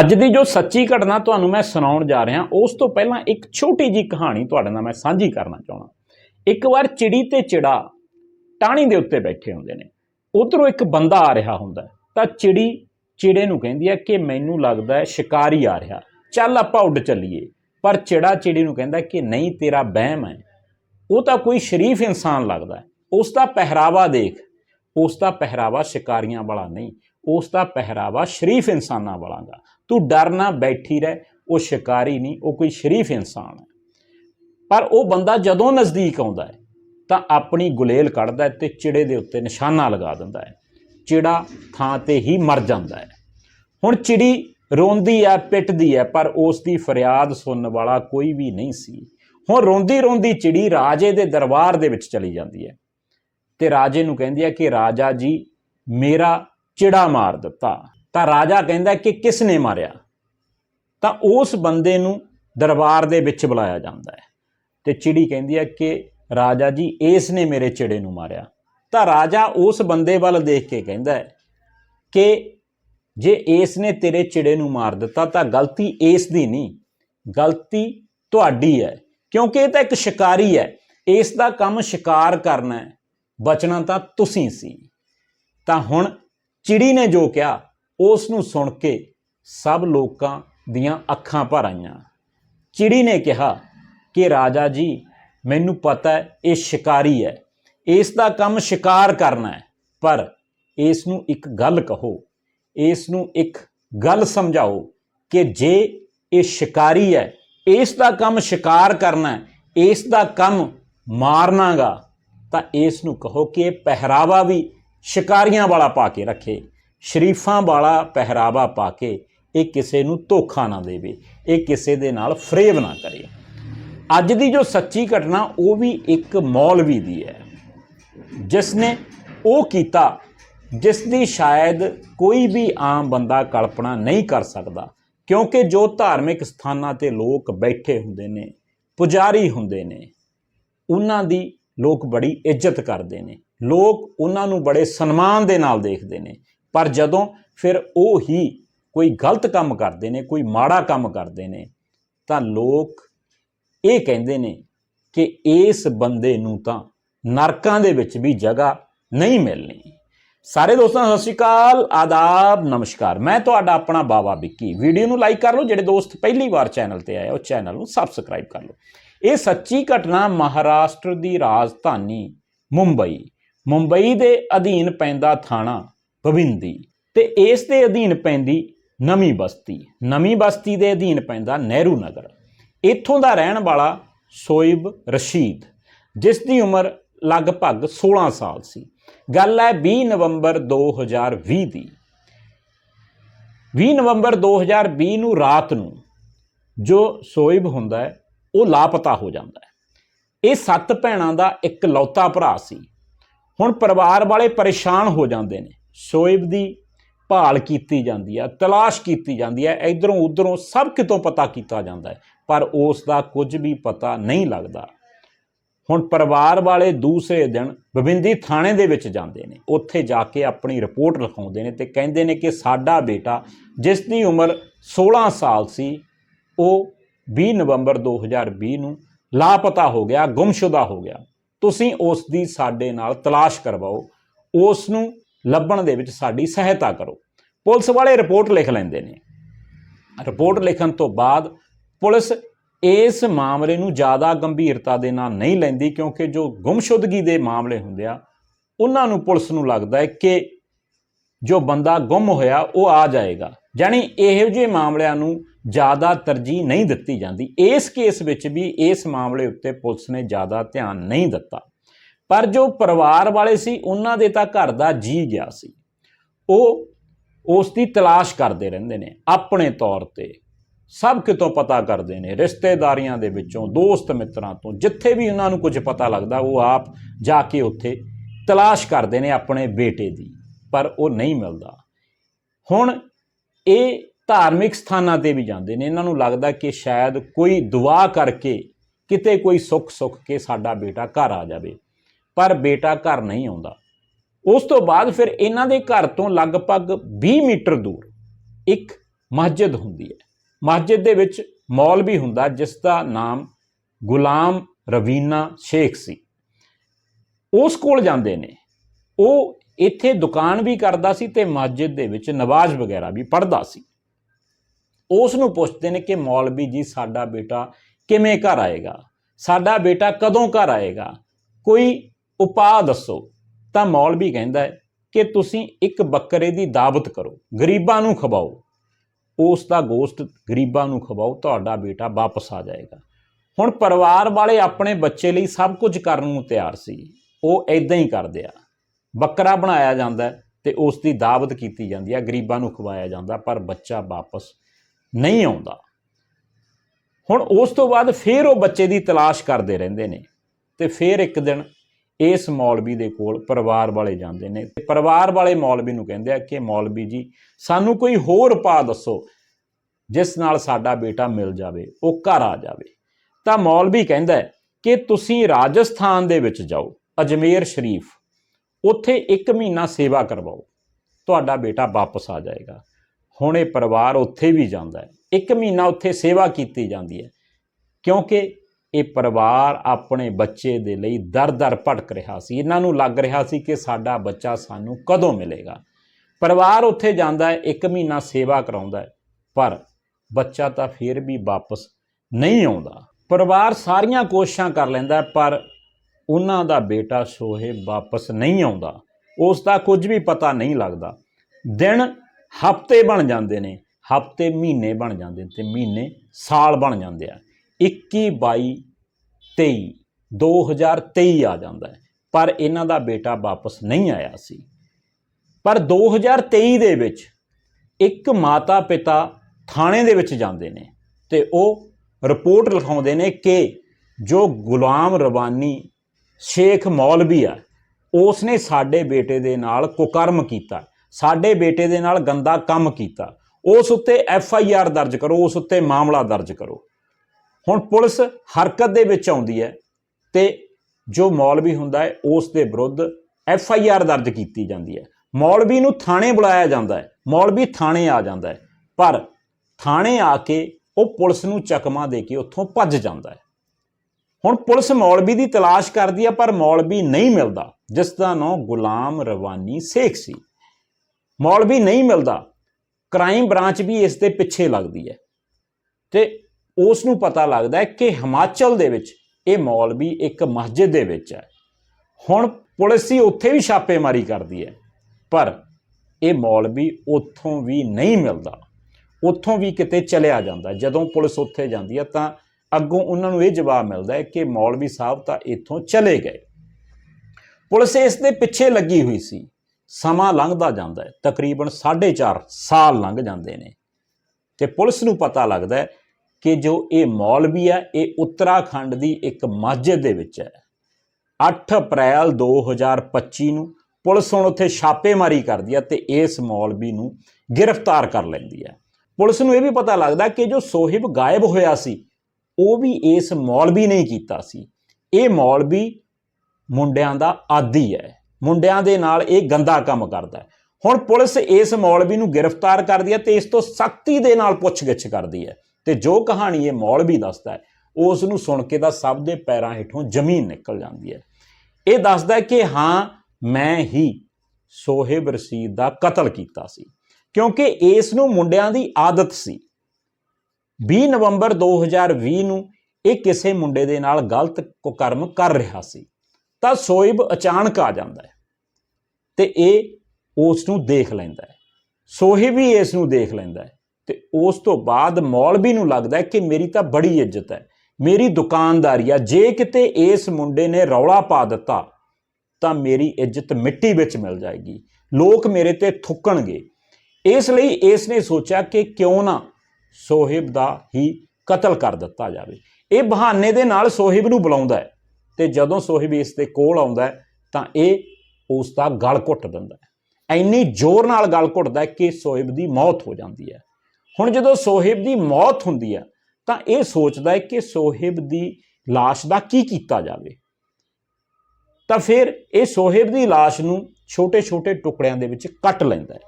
ਅੱਜ ਦੀ ਜੋ ਸੱਚੀ ਘਟਨਾ ਤੁਹਾਨੂੰ ਮੈਂ ਸੁਣਾਉਣ ਜਾ ਰਿਹਾ, ਉਸ ਤੋਂ ਪਹਿਲਾਂ ਇੱਕ ਛੋਟੀ ਜੀ ਕਹਾਣੀ ਤੁਹਾਡੇ ਨਾਲ ਮੈਂ ਸਾਂਝੀ ਕਰਨਾ ਚਾਹਣਾ ਇੱਕ ਵਾਰ ਚਿੜੀ ਤੇ ਚਿੜਾ ਟਾਹਣੀ ਦੇ ਉੱਤੇ ਬੈਠੇ ਹੁੰਦੇ ਨੇ। ਉਧਰੋਂ ਇੱਕ ਬੰਦਾ ਆ ਰਿਹਾ ਹੁੰਦਾ ਤਾਂ ਚਿੜੀ ਚਿੜੇ ਨੂੰ ਕਹਿੰਦੀ ਹੈ ਕਿ ਮੈਨੂੰ ਲੱਗਦਾ ਹੈ ਸ਼ਿਕਾਰੀ ਆ ਰਿਹਾ। ਚੱਲ ਆਪਾਂ ਉੱਡ ਚੱਲੀਏ। ਪਰ ਚਿੜਾ ਚਿੜੀ ਨੂੰ ਕਹਿੰਦਾ ਕਿ ਨਹੀਂ, ਤੇਰਾ ਵਹਿਮ ਹੈ। ਉਹ ਤਾਂ ਕੋਈ ਸ਼ਰੀਫ ਇਨਸਾਨ ਲੱਗਦਾ ਹੈ। ਉਸ ਦਾ ਪਹਿਰਾਵਾ ਦੇਖ, ਉਸ ਦਾ ਪਹਿਰਾਵਾ ਸ਼ਿਕਾਰੀਆਂ ਵਾਲਾ ਨਹੀਂ। ਉਸ ਦਾ ਪਹਿਰਾਵਾ ਸ਼ਰੀਫ ਇਨਸਾਨਾਂ ਵਾਲਾਗਾ। ਤੂੰ ਡਰ ਨਾ ਬੈਠੀ ਰਹਿ, ਉਹ ਸ਼ਿਕਾਰੀ ਨਹੀਂ, ਉਹ ਕੋਈ ਸ਼ਰੀਫ ਇਨਸਾਨ ਹੈ। ਪਰ ਉਹ ਬੰਦਾ ਜਦੋਂ ਨਜ਼ਦੀਕ ਆਉਂਦਾ ਹੈ, ਤਾਂ ਆਪਣੀ ਗੁਲੇਲ ਕੱਢਦਾ ਹੈ ਤੇ ਚਿੜੇ ਦੇ ਉੱਤੇ ਨਿਸ਼ਾਨਾ ਲਗਾ ਦਿੰਦਾ ਹੈ। ਚਿੜਾ ਥਾਂ ਤੇ ਹੀ ਮਰ ਜਾਂਦਾ ਹੈ। ਹੁਣ ਚਿੜੀ ਰੋਂਦੀ ਹੈ, ਪਿੱਟਦੀ ਹੈ, ਪਰ ਉਸ ਦੀ ਫਰਿਆਦ ਸੁਣਨ ਵਾਲਾ ਕੋਈ ਵੀ ਨਹੀਂ ਸੀ। ਹੁਣ ਰੋਂਦੀ ਰੋਂਦੀ ਚਿੜੀ ਰਾਜੇ ਦੇ ਦਰਬਾਰ ਦੇ ਵਿੱਚ ਚਲੀ ਜਾਂਦੀ ਹੈ ਤੇ ਰਾਜੇ ਨੂੰ ਕਹਿੰਦੀ ਹੈ ਕਿ ਰਾਜਾ ਜੀ, ਮੇਰਾ ਚਿੜਾ ਮਾਰ ਦਿੱਤਾ। ਤਾਂ ਰਾਜਾ ਕਹਿੰਦਾ ਕਿ ਕਿਸ ਨੇ ਮਾਰਿਆ? ਤਾਂ ਉਸ ਬੰਦੇ ਨੂੰ ਦਰਬਾਰ ਦੇ ਵਿੱਚ ਬੁਲਾਇਆ ਜਾਂਦਾ ਹੈ। ਤੇ ਚਿੜੀ ਕਹਿੰਦੀ ਹੈ ਕਿ ਰਾਜਾ ਜੀ, ਇਸ ਨੇ ਮੇਰੇ ਚਿੜੇ ਨੂੰ ਮਾਰਿਆ। ਤਾਂ ਰਾਜਾ ਉਸ ਬੰਦੇ ਵੱਲ ਦੇਖ ਕੇ ਕਹਿੰਦਾ ਹੈ ਕਿ ਜੇ ਇਸ ਨੇ ਤੇਰੇ ਚਿੜੇ ਨੂੰ ਮਾਰ ਦਿੱਤਾ, ਤਾਂ ਗਲਤੀ ਇਸ ਦੀ ਨਹੀਂ, ਗਲਤੀ ਤੁਹਾਡੀ ਹੈ। ਕਿਉਂਕਿ ਇਹ ਤਾਂ ਇੱਕ ਸ਼ਿਕਾਰੀ ਹੈ। ਇਸ ਦਾ ਕੰਮ ਸ਼ਿਕਾਰ ਕਰਨਾ ਹੈ। ਬਚਣਾ ਤਾਂ ਤੁਸੀਂ ਸੀ। ਤਾਂ ਹੁਣ ਚਿੜੀ ਨੇ ਜੋ ਕਿਹਾ ਉਸ ਨੂੰ ਸੁਣ ਕੇ ਸਭ ਲੋਕਾਂ ਦੀਆਂ ਅੱਖਾਂ ਭਰ ਆਈਆਂ। ਚਿੜੀ ਨੇ ਕਿਹਾ ਕਿ, ਰਾਜਾ ਜੀ, ਮੈਨੂੰ ਪਤਾ ਹੈ ਇਹ ਸ਼ਿਕਾਰੀ ਹੈ। ਇਸ ਦਾ ਕੰਮ ਸ਼ਿਕਾਰ ਕਰਨਾ ਹੈ, ਪਰ ਇਸ ਨੂੰ ਇੱਕ ਗੱਲ ਕਹੋ। ਇਸ ਨੂੰ ਇੱਕ ਗੱਲ ਸਮਝਾਓ ਕਿ ਜੇ ਇਹ ਸ਼ਿਕਾਰੀ ਹੈ, ਇਸ ਦਾ ਕੰਮ ਸ਼ਿਕਾਰ ਕਰਨਾ ਹੈ, ਇਸ ਦਾ ਕੰਮ ਮਾਰਨਾਗਾ, ਤਾਂ ਇਸ ਨੂੰ ਕਹੋ ਕਿ ਇਹ ਪਹਿਰਾਵਾ ਵੀ ਸ਼ਿਕਾਰੀਆਂ ਵਾਲਾ ਪਾ ਕੇ ਰੱਖੇ, ਸ਼ਰੀਫਾਂ ਵਾਲਾ ਪਹਿਰਾਵਾ ਪਾ ਕੇ ਇਹ ਕਿਸੇ ਨੂੰ ਧੋਖਾ ਨਾ ਦੇਵੇ, ਇਹ ਕਿਸੇ ਦੇ ਨਾਲ ਫਰੇਬ ਨਾ ਕਰੇ। ਅੱਜ ਦੀ ਜੋ ਸੱਚੀ ਘਟਨਾ, ਉਹ ਵੀ ਇੱਕ ਮੌਲਵੀ ਦੀ ਹੈ। ਜਿਸ ਨੇ ਉਹ ਕੀਤਾ ਜਿਸ ਦੀ ਸ਼ਾਇਦ ਕੋਈ ਵੀ ਆਮ ਬੰਦਾ ਕਲਪਨਾ ਨਹੀਂ ਕਰ ਸਕਦਾ, ਕਿਉਂਕਿ ਜੋ ਧਾਰਮਿਕ ਸਥਾਨਾਂ ਤੇ ਲੋਕ ਬੈਠੇ ਹੁੰਦੇ ਨੇ, ਪੁਜਾਰੀ ਹੁੰਦੇ ਨੇ, ਉਹਨਾਂ ਦੀ ਲੋਕ ਬੜੀ ਇੱਜ਼ਤ ਕਰਦੇ ਨੇ। ਲੋਕ ਉਹਨਾਂ ਨੂੰ ਬੜੇ ਸਨਮਾਨ ਦੇ ਨਾਲ ਦੇਖਦੇ ਨੇ। ਪਰ ਜਦੋਂ ਫਿਰ ਉਹ ਹੀ ਕੋਈ ਗਲਤ ਕੰਮ ਕਰਦੇ ਨੇ, ਕੋਈ ਮਾੜਾ ਕੰਮ ਕਰਦੇ ਨੇ, ਤਾਂ ਲੋਕ ਇਹ ਕਹਿੰਦੇ ਨੇ ਕਿ ਇਸ ਬੰਦੇ ਨੂੰ ਤਾਂ ਨਰਕਾਂ ਦੇ ਵਿੱਚ ਵੀ ਜਗ੍ਹਾ ਨਹੀਂ ਮਿਲਣੀ। ਸਾਰੇ ਦੋਸਤਾਂ, ਸਤਿ ਸ਼੍ਰੀ ਅਕਾਲ, ਆਦਾਬ, ਨਮਸਕਾਰ। ਮੈਂ ਤੁਹਾਡਾ ਆਪਣਾ ਬਾਬਾ ਵਿੱਕੀ। ਵੀਡੀਓ ਨੂੰ ਲਾਈਕ ਕਰ ਲਓ, ਜਿਹੜੇ ਦੋਸਤ ਪਹਿਲੀ ਵਾਰ ਚੈਨਲ ਤੇ ਆਏ ਉਹ ਚੈਨਲ ਨੂੰ ਸਬਸਕ੍ਰਾਈਬ ਕਰ ਲਓ। ਇਹ ਸੱਚੀ ਘਟਨਾ ਮਹਾਰਾਸ਼ਟਰ ਦੀ ਰਾਜਧਾਨੀ, ਮੁੰਬਈ। ਮੁੰਬਈ ਦੇ ਅਧੀਨ ਪੈਂਦਾ ਥਾਣਾ ਭਵਿੰਦੀ ਤੇ ਇਸ ਦੇ ਅਧੀਨ ਪੈਂਦੀ ਨਵੀਂ ਬਸਤੀ। ਨਵੀਂ ਬਸਤੀ ਦੇ ਅਧੀਨ ਪੈਂਦਾ ਨਹਿਰੂ ਨਗਰ। ਇੱਥੋਂ ਦਾ ਰਹਿਣ ਵਾਲਾ ਸੋਇਬ ਰਸ਼ੀਦ, ਜਿਸ ਦੀ ਉਮਰ ਲਗਭਗ 16 ਸਾਲ ਸੀ। ਗੱਲ ਹੈ 20 ਨਵੰਬਰ 2020 ਦੀ। 20 ਨਵੰਬਰ 2020 ਨੂੰ ਰਾਤ ਨੂੰ ਜੋ ਸੋਇਬ ਹੁੰਦਾ ਹੈ, ਉਹ ਲਾਪਤਾ ਹੋ ਜਾਂਦਾ ਹੈ। ਇਹ ਸੱਤ ਭੈਣਾਂ ਦਾ ਇੱਕ ਲੌਤਾ ਭਰਾ ਸੀ। ਹੁਣ ਪਰਿਵਾਰ ਵਾਲੇ ਪਰੇਸ਼ਾਨ ਹੋ ਜਾਂਦੇ ਨੇ। ਸੋਇਬ ਦੀ ਭਾਲ ਕੀਤੀ ਜਾਂਦੀ ਹੈ ਤਲਾਸ਼ ਕੀਤੀ ਜਾਂਦੀ ਹੈ ਇਧਰੋਂ ਉਧਰੋਂ ਸਭ ਕਿਤੋਂ ਪਤਾ ਕੀਤਾ ਜਾਂਦਾ ਹੈ, ਪਰ ਉਸ ਦਾ ਕੁਝ ਵੀ ਪਤਾ ਨਹੀਂ ਲੱਗਦਾ। ਹੁਣ ਪਰਿਵਾਰ ਵਾਲੇ ਦੂਸਰੇ ਦਿਨ ਬਵਿੰਦੀ ਥਾਣੇ ਦੇ ਵਿੱਚ ਜਾਂਦੇ ਨੇ, ਉੱਥੇ ਜਾ ਕੇ ਆਪਣੀ ਰਿਪੋਰਟ ਲਿਖਾਉਂਦੇ ਨੇ ਤੇ ਕਹਿੰਦੇ ਨੇ ਕਿ ਸਾਡਾ ਬੇਟਾ, ਜਿਸ ਦੀ ਉਮਰ 16 ਸਾਲ ਸੀ, ਉਹ 20 ਨਵੰਬਰ 2020 ਨੂੰ ਲਾਪਤਾ ਹੋ ਗਿਆ, ਗੁੰਮਸ਼ੁਦਾ ਹੋ ਗਿਆ। ਤੁਸੀਂ ਉਸ ਦੀ ਸਾਡੇ ਨਾਲ ਤਲਾਸ਼ ਕਰਵਾਓ ਉਸ ਨੂੰ ਲੱਭਣ ਦੇ ਵਿੱਚ ਸਾਡੀ ਸਹਾਇਤਾ ਕਰੋ। ਪੁਲਿਸ ਵਾਲੇ ਰਿਪੋਰਟ ਲਿਖ ਲੈਂਦੇ ਨੇ। ਰਿਪੋਰਟ ਲਿਖਣ ਤੋਂ ਬਾਅਦ ਪੁਲਿਸ ਇਸ ਮਾਮਲੇ ਨੂੰ ਜ਼ਿਆਦਾ ਗੰਭੀਰਤਾ ਦੇ ਨਾਲ ਨਹੀਂ ਲੈਂਦੀ, ਕਿਉਂਕਿ ਜੋ ਗੁੰਮਸ਼ੁਦਗੀ ਦੇ ਮਾਮਲੇ ਹੁੰਦੇ ਆ, ਉਹਨਾਂ ਨੂੰ ਪੁਲਿਸ ਨੂੰ ਲੱਗਦਾ ਹੈ ਕਿ ਜੋ ਬੰਦਾ ਗੁੰਮ ਹੋਇਆ, ਉਹ ਆ ਜਾਏਗਾ। ਜਾਨੀ ਇਹੋ ਜਿਹੇ ਮਾਮਲਿਆਂ ਨੂੰ ਜ਼ਿਆਦਾ ਤਰਜੀਹ ਨਹੀਂ ਦਿੱਤੀ ਜਾਂਦੀ। ਇਸ ਕੇਸ ਵਿੱਚ ਵੀ ਇਸ ਮਾਮਲੇ ਉੱਤੇ ਪੁਲਿਸ ਨੇ ਜ਼ਿਆਦਾ ਧਿਆਨ ਨਹੀਂ ਦਿੱਤਾ। ਪਰ ਜੋ ਪਰਿਵਾਰ ਵਾਲੇ ਸੀ, ਉਹਨਾਂ ਦੇ ਤਾਂ ਘਰ ਦਾ ਜੀ ਗਿਆ ਸੀ। ਉਹ ਉਸ ਦੀ ਤਲਾਸ਼ ਕਰਦੇ ਰਹਿੰਦੇ ਨੇ। ਆਪਣੇ ਤੌਰ ਤੇ ਸਭ ਕਿਤੋਂ ਪਤਾ ਕਰਦੇ ਨੇ, ਰਿਸ਼ਤੇਦਾਰੀਆਂ ਦੇ ਵਿੱਚੋਂ, ਦੋਸਤ ਮਿੱਤਰਾਂ ਤੋਂ, ਜਿੱਥੇ ਵੀ ਉਹਨਾਂ ਨੂੰ ਕੁਝ ਪਤਾ ਲੱਗਦਾ, ਉਹ ਆਪ ਜਾ ਕੇ ਉੱਥੇ ਤਲਾਸ਼ ਕਰਦੇ ਨੇ ਆਪਣੇ ਬੇਟੇ ਦੀ। ਪਰ ਉਹ ਨਹੀਂ ਮਿਲਦਾ। ਹੁਣ ਇਹ ਧਾਰਮਿਕ ਸਥਾਨਾਂ ਤੇ ਵੀ ਜਾਂਦੇ ਨੇ। ਇਹਨਾਂ ਨੂੰ ਲੱਗਦਾ ਕਿ ਸ਼ਾਇਦ ਕੋਈ ਦੁਆ ਕਰਕੇ ਕਿਤੇ ਕੋਈ ਸੁੱਖ ਸੁੱਖ ਕੇ ਸਾਡਾ ਬੇਟਾ ਘਰ ਆ ਜਾਵੇ। ਪਰ ਬੇਟਾ ਘਰ ਨਹੀਂ ਆਉਂਦਾ। ਉਸ ਤੋਂ ਬਾਅਦ ਫਿਰ ਇਹਨਾਂ ਦੇ ਘਰ ਤੋਂ ਲਗਭਗ 20 ਮੀਟਰ ਦੂਰ ਇੱਕ ਮਸਜਿਦ ਹੁੰਦੀ ਹੈ। ਮਸਜਿਦ ਦੇ ਵਿੱਚ ਮੌਲਵੀ ਹੁੰਦਾ, ਜਿਸ ਦਾ ਨਾਮ ਗੁਲਾਮ ਰਵੀਨਾ ਸ਼ੇਖ ਸੀ। ਉਸ ਕੋਲ ਜਾਂਦੇ ਨੇ। ਉਹ ਇੱਥੇ ਦੁਕਾਨ ਵੀ ਕਰਦਾ ਸੀ ਤੇ ਮਸਜਿਦ ਦੇ ਵਿੱਚ ਨਵਾਜ਼ ਵਗੈਰਾ ਵੀ ਪੜ੍ਹਦਾ ਸੀ। ਉਸ ਨੂੰ ਪੁੱਛਦੇ ਨੇ ਕਿ ਮੌਲਵੀ ਜੀ, ਸਾਡਾ ਬੇਟਾ ਕਿਵੇਂ ਘਰ ਆਏਗਾ? ਸਾਡਾ ਬੇਟਾ ਕਦੋਂ ਘਰ ਆਏਗਾ? ਕੋਈ ਉਪਾਅ ਦੱਸੋ। ਤਾਂ ਮੌਲਵੀ ਕਹਿੰਦਾ ਹੈ ਕਿ ਤੁਸੀਂ ਇੱਕ ਬੱਕਰੇ ਦੀ ਦਾਵਤ ਕਰੋ, ਗਰੀਬਾਂ ਨੂੰ ਖਵਾਓ। ਉਸ ਦਾ ਗੋਸ਼ਤ ਗਰੀਬਾਂ ਨੂੰ ਖਵਾਓ, ਤੁਹਾਡਾ ਬੇਟਾ ਵਾਪਸ ਆ ਜਾਏਗਾ। ਹੁਣ ਪਰਿਵਾਰ ਵਾਲੇ ਆਪਣੇ ਬੱਚੇ ਲਈ ਸਭ ਕੁਝ ਕਰਨ ਨੂੰ ਤਿਆਰ ਸੀ। ਉਹ ਐਦਾਂ ਹੀ ਕਰਦੇ ਆ। ਬੱਕਰਾ ਬਣਾਇਆ ਜਾਂਦਾ ਹੈ ਤੇ ਉਸ ਦੀ ਦਾਵਤ ਕੀਤੀ ਜਾਂਦੀ ਹੈ, ਗਰੀਬਾਂ ਨੂੰ ਖਵਾਇਆ ਜਾਂਦਾ ਪਰ ਬੱਚਾ ਵਾਪਸ ਨਹੀਂ ਆਉਂਦਾ। ਹੁਣ ਉਸ ਤੋਂ ਬਾਅਦ ਫਿਰ ਉਹ ਬੱਚੇ ਦੀ ਤਲਾਸ਼ ਕਰਦੇ ਰਹਿੰਦੇ ਨੇ ਤੇ ਫਿਰ ਇੱਕ ਦਿਨ ਇਸ ਮੌਲਵੀ ਦੇ ਕੋਲ ਪਰਿਵਾਰ ਵਾਲੇ ਜਾਂਦੇ ਨੇ ਤੇ ਪਰਿਵਾਰ ਵਾਲੇ ਮੌਲਵੀ ਨੂੰ ਕਹਿੰਦੇ ਆ ਕਿ ਮੌਲਵੀ ਜੀ, ਸਾਨੂੰ ਕੋਈ ਹੋਰ ਉਪਾਅ ਦੱਸੋ, ਜਿਸ ਨਾਲ ਸਾਡਾ ਬੇਟਾ ਮਿਲ ਜਾਵੇ, ਉਹ ਘਰ ਆ ਜਾਵੇ। ਤਾਂ ਮੌਲਵੀ ਕਹਿੰਦਾ ਕਿ ਤੁਸੀਂ ਰਾਜਸਥਾਨ ਦੇ ਵਿੱਚ ਜਾਓ, ਅਜਮੇਰ ਸ਼ਰੀਫ। ਉੱਥੇ 1 ਮਹੀਨਾ ਸੇਵਾ ਕਰਵਾਓ, ਤੁਹਾਡਾ ਬੇਟਾ ਵਾਪਸ ਆ ਜਾਏਗਾ। ਹੁਣ ਇਹ ਪਰਿਵਾਰ ਉੱਥੇ ਵੀ ਜਾਂਦਾ ਹੈ। 1 ਮਹੀਨਾ ਉੱਥੇ ਸੇਵਾ ਕੀਤੀ ਜਾਂਦੀ ਹੈ, ਕਿਉਂਕਿ ਇਹ ਪਰਿਵਾਰ ਆਪਣੇ ਬੱਚੇ ਦੇ ਲਈ ਦਰ-ਦਰ ਭਟਕ ਰਿਹਾ ਸੀ। ਇਹਨਾਂ ਨੂੰ ਲੱਗ ਰਿਹਾ ਸੀ ਕਿ ਸਾਡਾ ਬੱਚਾ ਸਾਨੂੰ ਕਦੋਂ ਮਿਲੇਗਾ। ਪਰਿਵਾਰ ਉੱਥੇ ਜਾਂਦਾ ਹੈ 1 ਮਹੀਨਾ ਸੇਵਾ ਕਰਾਉਂਦਾ ਹੈ, ਪਰ ਬੱਚਾ ਤਾਂ ਫਿਰ ਵੀ ਵਾਪਸ ਨਹੀਂ ਆਉਂਦਾ। ਪਰਿਵਾਰ ਸਾਰੀਆਂ ਕੋਸ਼ਿਸ਼ਾਂ ਕਰ ਲੈਂਦਾ ਪਰ ਉਹਨਾਂ ਦਾ ਬੇਟਾ ਸੋਹੇ ਵਾਪਸ ਨਹੀਂ ਆਉਂਦਾ। ਉਸ ਦਾ ਕੁਝ ਵੀ ਪਤਾ ਨਹੀਂ ਲੱਗਦਾ। ਦਿਨ ਹਫ਼ਤੇ ਬਣ ਜਾਂਦੇ ਨੇ, ਹਫ਼ਤੇ ਮਹੀਨੇ ਬਣ ਜਾਂਦੇ ਨੇ ਤੇ ਮਹੀਨੇ ਸਾਲ ਬਣ ਜਾਂਦੇ ਆ। 21 22 23 2023 ਆ ਜਾਂਦਾ ਹੈ। ਪਰ ਇਹਨਾਂ ਦਾ ਬੇਟਾ ਵਾਪਸ ਨਹੀਂ ਆਇਆ ਸੀ। ਪਰ 2023 ਦੇ ਵਿੱਚ ਇੱਕ ਮਾਤਾ ਪਿਤਾ ਥਾਣੇ ਦੇ ਵਿੱਚ ਜਾਂਦੇ ਨੇ ਤੇ ਉਹ ਰਿਪੋਰਟ ਲਿਖਾਉਂਦੇ ਨੇ ਕਿ ਜੋ ਗੁਲਾਮ ਰਵਾਨੀ ਸ਼ੇਖ ਮੌਲਵੀ ਆ ਉਸ ਨੇ ਸਾਡੇ ਬੇਟੇ ਦੇ ਨਾਲ ਕੁਕਰਮ ਕੀਤਾ। ਸਾਡੇ ਬੇਟੇ ਦੇ ਨਾਲ ਗੰਦਾ ਕੰਮ ਕੀਤਾ। ਉਸ ਉੱਤੇ ਐਫ ਆਈ ਆਰ ਦਰਜ ਕਰੋ, ਉਸ ਉੱਤੇ ਮਾਮਲਾ ਦਰਜ ਕਰੋ। ਹੁਣ ਪੁਲਿਸ ਹਰਕਤ ਦੇ ਵਿੱਚ ਆਉਂਦੀ ਹੈ ਤੇ ਜੋ ਮੌਲਵੀ ਹੁੰਦਾ ਹੈ, ਉਸ ਦੇ ਵਿਰੁੱਧ ਐਫ ਆਈ ਆਰ ਦਰਜ ਕੀਤੀ ਜਾਂਦੀ ਹੈ। ਮੌਲਵੀ ਨੂੰ ਥਾਣੇ ਬੁਲਾਇਆ ਜਾਂਦਾ ਹੈ, ਮੌਲਵੀ ਥਾਣੇ ਆ ਜਾਂਦਾ ਹੈ, ਪਰ ਥਾਣੇ ਆ ਕੇ ਉਹ ਪੁਲਿਸ ਨੂੰ ਚਕਮਾ ਦੇ ਕੇ ਉੱਥੋਂ ਭੱਜ ਜਾਂਦਾ ਹੈ। ਹੁਣ ਪੁਲਿਸ ਮੌਲਵੀ ਦੀ ਤਲਾਸ਼ ਕਰਦੀ ਹੈ, ਪਰ ਮੌਲਵੀ ਨਹੀਂ ਮਿਲਦਾ। ਜਿਸ ਦਾ ਨਾਮ ਗੁਲਾਮ ਰਵਾਨੀ ਸ਼ੇਖ ਸੀ। ਮੌਲਵੀ ਨਹੀਂ ਮਿਲਦਾ ਕ੍ਰਾਈਮ ਬ੍ਰਾਂਚ ਵੀ ਇਸ ਦੇ ਪਿੱਛੇ ਲੱਗਦੀ ਹੈ। ਤੇ ਉਸ ਨੂੰ ਪਤਾ ਲੱਗਦਾ ਹੈ ਕਿ ਹਿਮਾਚਲ ਦੇ ਵਿੱਚ ਇਹ ਮੌਲਵੀ ਇੱਕ ਮਸਜਿਦ ਦੇ ਵਿੱਚ ਹੈ। ਹੁਣ ਪੁਲਿਸ ਹੀ ਉੱਥੇ ਵੀ ਛਾਪੇਮਾਰੀ ਕਰਦੀ ਹੈ, ਪਰ ਇਹ ਮੌਲਵੀ ਉੱਥੋਂ ਵੀ ਨਹੀਂ ਮਿਲਦਾ। ਉੱਥੋਂ ਵੀ ਕਿਤੇ ਚਲਿਆ ਜਾਂਦਾ। ਜਦੋਂ ਪੁਲਿਸ ਉੱਥੇ ਜਾਂਦੀ ਹੈ ਤਾਂ ਅੱਗੋਂ ਉਹਨਾਂ ਨੂੰ ਇਹ ਜਵਾਬ ਮਿਲਦਾ ਹੈ ਕਿ ਮੌਲਵੀ ਸਾਹਿਬ ਤਾਂ ਇੱਥੋਂ ਚਲੇ ਗਏ। ਪੁਲਿਸ ਇਸ ਦੇ ਪਿੱਛੇ ਲੱਗੀ ਹੋਈ ਸੀ। ਸਮਾਂ ਲੰਘਦਾ ਜਾਂਦਾ ਹੈ। ਤਕਰੀਬਨ 4.5 ਸਾਲ ਲੰਘ ਜਾਂਦੇ ਨੇ। ਤੇ ਪੁਲਿਸ ਨੂੰ ਪਤਾ ਲੱਗਦਾ ਹੈ ਕਿ ਜੋ ਇਹ ਮੌਲਵੀ ਹੈ, ਇਹ ਉੱਤਰਾਖੰਡ ਦੀ ਇੱਕ ਮਸਜਿਦ ਦੇ ਵਿੱਚ ਹੈ। 8 ਅਪ੍ਰੈਲ 2025 ਨੂੰ ਪੁਲਿਸ ਹੁਣ ਉੱਥੇ ਛਾਪੇਮਾਰੀ ਕਰਦੀ ਹੈ ਤੇ ਇਸ ਮੌਲਵੀ ਨੂੰ ਗ੍ਰਿਫਤਾਰ ਕਰ ਲੈਂਦੀ ਹੈ। ਪੁਲਿਸ ਨੂੰ ਇਹ ਵੀ ਪਤਾ ਲੱਗਦਾ ਕਿ ਜੋ ਸੋਹਿਬ ਗਾਇਬ ਹੋਇਆ ਸੀ, ਉਹ ਵੀ ਇਸ ਮੌਲਵੀ ਨੇ ਕੀਤਾ ਸੀ। ਇਹ ਮੌਲਵੀ ਮੁੰਡਿਆਂ ਦਾ ਆਦੀ ਹੈ। ਮੁੰਡਿਆਂ ਦੇ ਨਾਲ ਇਹ ਗੰਦਾ ਕੰਮ ਕਰਦਾ ਹੈ। ਹੁਣ ਪੁਲਿਸ ਇਸ ਮੌਲਵੀ ਨੂੰ ਗ੍ਰਿਫਤਾਰ ਕਰਦੀ ਹੈ ਤੇ ਇਸ ਤੋਂ ਸਖਤੀ ਦੇ ਨਾਲ ਪੁੱਛਗਿੱਛ ਕਰਦੀ ਹੈ ਤੇ ਜੋ ਕਹਾਣੀ ਇਹ ਮੌਲਵੀ ਦੱਸਦਾ ਹੈ, ਉਸ ਨੂੰ ਸੁਣ ਕੇ ਤਾਂ ਸਭ ਦੇ ਪੈਰਾਂ ਹੇਠੋਂ ਜ਼ਮੀਨ ਨਿਕਲ ਜਾਂਦੀ ਹੈ। ਇਹ ਦੱਸਦਾ ਕਿ ਹਾਂ, ਮੈਂ ਹੀ ਸੋਹੇਬ ਰਸੀਦ ਦਾ ਕਤਲ ਕੀਤਾ ਸੀ, ਕਿਉਂਕਿ ਇਸ ਨੂੰ ਮੁੰਡਿਆਂ ਦੀ ਆਦਤ ਸੀ। 20 ਨਵੰਬਰ 2020 ਨੂੰ ਇਹ ਕਿਸੇ ਮੁੰਡੇ ਦੇ ਨਾਲ ਗਲਤ ਕੁਕਰਮ ਕਰ ਰਿਹਾ ਸੀ। ਤਾਂ ਸੋਹੇਬ ਅਚਾਨਕ ਆ ਜਾਂਦਾ ਹੈ। ਤੇ ਇਹ ਉਸ ਨੂੰ ਦੇਖ ਲੈਂਦਾ ਹੈ। ਸੋਹਿਬ ਵੀ ਇਸ ਨੂੰ ਦੇਖ ਲੈਂਦਾ ਹੈ। ਤੇ ਉਸ ਤੋਂ ਬਾਅਦ ਮੌਲਵੀ ਨੂੰ ਲੱਗਦਾ ਹੈ ਕਿ ਮੇਰੀ ਤਾਂ ਬੜੀ ਇੱਜ਼ਤ ਹੈ। ਮੇਰੀ ਦੁਕਾਨਦਾਰੀ ਆ। ਜੇ ਕਿਤੇ ਇਸ ਮੁੰਡੇ ਨੇ ਰੌਲਾ ਪਾ ਦਿੱਤਾ, ਤਾਂ ਮੇਰੀ ਇੱਜ਼ਤ ਮਿੱਟੀ ਵਿੱਚ ਮਿਲ ਜਾਏਗੀ। ਲੋਕ ਮੇਰੇ ਤੇ ਥੁੱਕਣਗੇ। ਇਸ ਲਈ ਇਸ ਨੇ ਸੋਚਿਆ ਕਿ ਕਿਉਂ ਨਾ ਸੋਹਿਬ ਦਾ ਹੀ ਕਤਲ ਕਰ ਦਿੱਤਾ ਜਾਵੇ। ਇਹ ਬਹਾਨੇ ਦੇ ਨਾਲ ਸੋਹਿਬ ਨੂੰ ਬੁਲਾਉਂਦਾ ਹੈ। ਤੇ ਜਦੋਂ ਸੋਹਿਬ ਇਸ ਦੇ ਕੋਲ ਆਉਂਦਾ ਹੈ, ਤਾਂ ਇਹ ਉਸ ਦਾ ਗਲ ਘੁੱਟ ਦਿੰਦਾ ਹੈ ਇੰਨੀ ਜ਼ੋਰ ਨਾਲ ਗਲ ਘੁੱਟਦਾ ਹੈ ਕਿ ਸੋਹਿਬ ਦੀ ਮੌਤ ਹੋ ਜਾਂਦੀ ਹੈ ਹੁਣ ਜਦੋਂ ਸੋਹਿਬ ਦੀ ਮੌਤ ਹੁੰਦੀ ਹੈ ਤਾਂ ਇਹ ਸੋਚਦਾ ਹੈ ਕਿ ਸੋਹਿਬ ਦੀ লাশ ਦਾ ਕੀ ਕੀਤਾ ਜਾਵੇ ਤਾਂ ਫਿਰ ਇਹ ਸੋਹਿਬ ਦੀ লাশ ਨੂੰ ਛੋਟੇ-ਛੋਟੇ ਟੁਕੜਿਆਂ ਦੇ ਵਿੱਚ ਕੱਟ ਲੈਂਦਾ ਹੈ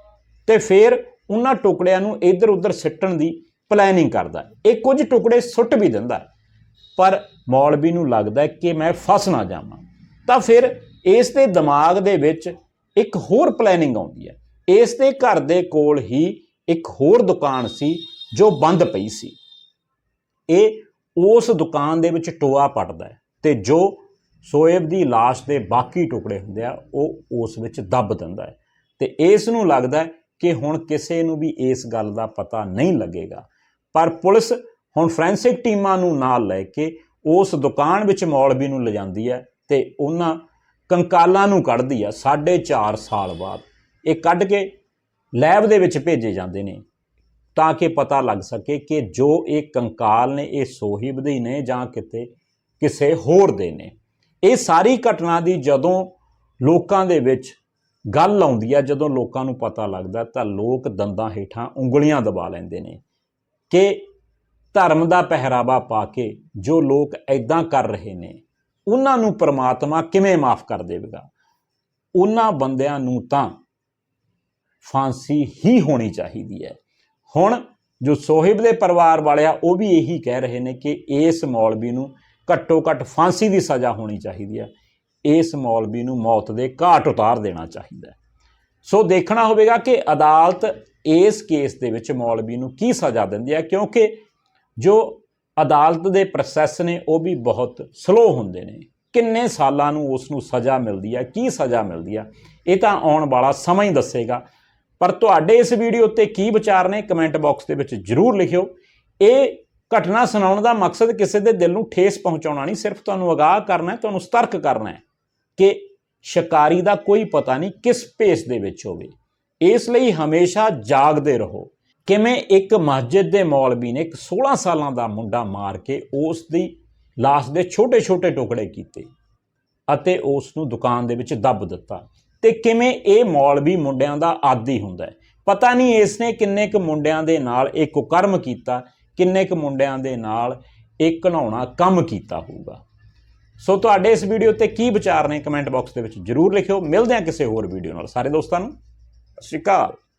ਤੇ ਫਿਰ ਉਹਨਾਂ ਟੁਕੜਿਆਂ ਨੂੰ ਇੱਧਰ ਉੱਧਰ ਸਿੱਟਣ ਦੀ ਪਲੈਨਿੰਗ ਕਰਦਾ ਹੈ। ਇਹ ਕੁਝ ਟੁਕੜੇ ਸੁੱਟ ਵੀ ਦਿੰਦਾ ਹੈ। ਪਰ ਮੌਲਵੀ ਨੂੰ ਲੱਗਦਾ ਹੈ ਕਿ ਮੈਂ ਫਸ ਨਾ ਜਾਵਾਂ ਤਾਂ ਫਿਰ ਇਸ ਦੇ ਦਿਮਾਗ ਦੇ ਵਿੱਚ ਇੱਕ ਹੋਰ ਪਲੈਨਿੰਗ ਆਉਂਦੀ ਹੈ। ਇਸ ਦੇ ਘਰ ਦੇ ਕੋਲ ਹੀ ਇੱਕ ਹੋਰ ਦੁਕਾਨ ਸੀ ਜੋ ਬੰਦ ਪਈ ਸੀ। ਇਹ ਉਸ ਦੁਕਾਨ ਦੇ ਵਿੱਚ ਟੋਆ ਪੱਟਦਾ ਹੈ ਤੇ ਜੋ ਸੋਏਬ ਦੀ ਲਾਸ਼ ਦੇ ਬਾਕੀ ਟੁਕੜੇ ਹੁੰਦੇ ਆ, ਉਹ ਉਸ ਵਿੱਚ ਦੱਬ ਦਿੰਦਾ ਹੈ। ਤੇ ਇਸ ਨੂੰ ਲੱਗਦਾ ਹੈ ਕਿ ਹੁਣ ਕਿਸੇ ਨੂੰ ਵੀ ਇਸ ਗੱਲ ਦਾ ਪਤਾ ਨਹੀਂ ਲੱਗੇਗਾ। ਪਰ ਪੁਲਿਸ ਹੁਣ ਫੋਰੈਂਸਿਕ ਟੀਮਾਂ ਨੂੰ ਨਾਲ ਲੈ ਕੇ ਉਸ ਦੁਕਾਨ ਵਿੱਚ ਮੌਲਵੀ ਨੂੰ ਲਿਜਾਂਦੀ ਹੈ ਤੇ ਉਹਨਾਂ ਕੰਕਾਲਾਂ ਨੂੰ ਕੱਢਦੀ ਆ 4.5 ਸਾਲ ਬਾਅਦ। ਇਹ ਕੱਢ ਕੇ ਲੈਬ ਦੇ ਵਿੱਚ ਭੇਜੇ ਜਾਂਦੇ ਨੇ, ਤਾਂ ਕਿ ਪਤਾ ਲੱਗ ਸਕੇ ਕਿ ਜੋ ਇਹ ਕੰਕਾਲ ਨੇ, ਇਹ ਸੋਹਿਬ ਦੇ ਨੇ ਜਾਂ ਕਿਤੇ ਕਿਸੇ ਹੋਰ ਦੇ ਨੇ। ਇਹ ਸਾਰੀ ਘਟਨਾ ਦੀ ਜਦੋਂ ਲੋਕਾਂ ਦੇ ਵਿੱਚ ਗੱਲ ਆਉਂਦੀ ਆ, ਜਦੋਂ ਲੋਕਾਂ ਨੂੰ ਪਤਾ ਲੱਗਦਾ, ਤਾਂ ਲੋਕ ਦੰਦਾਂ ਹੇਠਾਂ ਉਂਗਲੀਆਂ ਦਬਾ ਲੈਂਦੇ ਨੇ ਕਿ ਧਰਮ ਦਾ ਪਹਿਰਾਵਾ ਪਾ ਕੇ ਜੋ ਲੋਕ ਐਦਾਂ ਕਰ ਰਹੇ ਨੇ ਉਹਨਾਂ ਨੂੰ ਪ੍ਰਮਾਤਮਾ ਕਿਵੇਂ ਮਾਫ ਕਰ ਦੇਵੇਗਾ? ਉਹਨਾਂ ਬੰਦਿਆਂ ਨੂੰ ਤਾਂ ਫਾਂਸੀ ਹੀ ਹੋਣੀ ਚਾਹੀਦੀ ਹੈ। ਹੁਣ ਜੋ ਸੋਹਿਬ ਦੇ ਪਰਿਵਾਰ ਵਾਲੇ ਆ, ਉਹ ਵੀ ਇਹੀ ਕਹਿ ਰਹੇ ਨੇ ਕਿ ਇਸ ਮੌਲਵੀ ਨੂੰ ਘੱਟੋ ਘੱਟ ਫਾਂਸੀ ਦੀ ਸਜ਼ਾ ਹੋਣੀ ਚਾਹੀਦੀ ਹੈ। ਇਸ ਮੌਲਵੀ ਨੂੰ ਮੌਤ ਦੇ ਘਾਟ ਉਤਾਰ ਦੇਣਾ ਚਾਹੀਦਾ ਹੈ। ਸੋ ਦੇਖਣਾ ਹੋਵੇਗਾ ਕਿ ਅਦਾਲਤ ਇਸ ਕੇਸ ਦੇ ਵਿੱਚ ਮੌਲਵੀ ਨੂੰ ਕੀ ਸਜ਼ਾ ਦਿੰਦੀ ਹੈ, ਕਿਉਂਕਿ ਜੋ ਅਦਾਲਤ ਦੇ ਪ੍ਰੋਸੈਸ ਨੇ ਉਹ ਵੀ ਬਹੁਤ ਸਲੋ ਹੁੰਦੇ ਨੇ। ਕਿੰਨੇ ਸਾਲਾਂ ਨੂੰ ਉਸ ਨੂੰ ਸਜ਼ਾ ਮਿਲਦੀ ਹੈ ਕੀ ਸਜ਼ਾ ਮਿਲਦੀ ਹੈ ਇਹ ਤਾਂ ਆਉਣ ਵਾਲਾ ਸਮਾਂ ਹੀ ਦੱਸੇਗਾ। ਪਰ ਤੁਹਾਡੇ ਇਸ ਵੀਡੀਓ ਉੱਤੇ ਕੀ ਵਿਚਾਰ ਨੇ, ਕਮੈਂਟ ਬਾਕਸ ਦੇ ਵਿੱਚ ਜਰੂਰ ਲਿਖਿਓ। ਇਹ ਘਟਨਾ ਸੁਣਾਉਣ ਦਾ ਮਕਸਦ ਕਿਸੇ ਦੇ ਦਿਲ ਨੂੰ ਠੇਸ ਪਹੁੰਚਾਉਣਾ ਨਹੀਂ, ਸਿਰਫ ਤੁਹਾਨੂੰ ਅਗਾਹ ਕਰਨਾ ਹੈ, ਤੁਹਾਨੂੰ ਸਤਰਕ ਕਰਨਾ ਹੈ ਕਿ ਸ਼ਿਕਾਰੀ ਦਾ ਕੋਈ ਪਤਾ ਨਹੀਂ ਕਿਸ ਭੇਸ ਦੇ ਵਿੱਚ ਹੋਵੇ। ਇਸ ਲਈ ਹਮੇਸ਼ਾ ਜਾਗਦੇ ਰਹੋ। ਕਿਵੇਂ ਇੱਕ ਮਸਜਿਦ ਦੇ ਮੌਲਵੀ ਨੇ ਇੱਕ 16 ਸਾਲਾਂ ਦਾ ਮੁੰਡਾ ਮਾਰ ਕੇ ਉਸ ਦੀ ਲਾਸ਼ ਦੇ ਛੋਟੇ-ਛੋਟੇ ਟੁਕੜੇ ਕੀਤੇ ਅਤੇ ਉਸ ਨੂੰ ਦੁਕਾਨ ਦੇ ਵਿੱਚ ਦੱਬ ਦਿੱਤਾ। ਤੇ ਕਿਵੇਂ ਇਹ ਮੌਲਵੀ ਮੁੰਡਿਆਂ ਦਾ ਆਦੀ ਹੁੰਦਾ ਹੈ? ਪਤਾ ਨਹੀਂ ਇਸ ਨੇ ਕਿੰਨੇ ਕੁ ਮੁੰਡਿਆਂ ਦੇ ਨਾਲ ਇਹ ਕੁਕਰਮ ਕੀਤਾ, ਕਿੰਨੇ ਕੁ ਮੁੰਡਿਆਂ ਦੇ ਨਾਲ ਇਹ ਘਣਾਉਣਾ ਕੰਮ ਕੀਤਾ ਹੋਊਗਾ। ਸੋ ਤੁਹਾਡੇ ਇਸ ਵੀਡੀਓ ਤੇ ਕੀ ਵਿਚਾਰ ਨੇ ਕਮੈਂਟ ਬਾਕਸ ਦੇ ਵਿੱਚ ਜਰੂਰ ਲਿਖਿਓ। ਮਿਲਦੇ ਹਾਂ ਕਿਸੇ ਹੋਰ ਵੀਡੀਓ ਨਾਲ। ਸਾਰੇ ਦੋਸਤਾਂ ਨੂੰ, ਸਤਿ ਸ਼੍ਰੀ ਅਕਾਲ।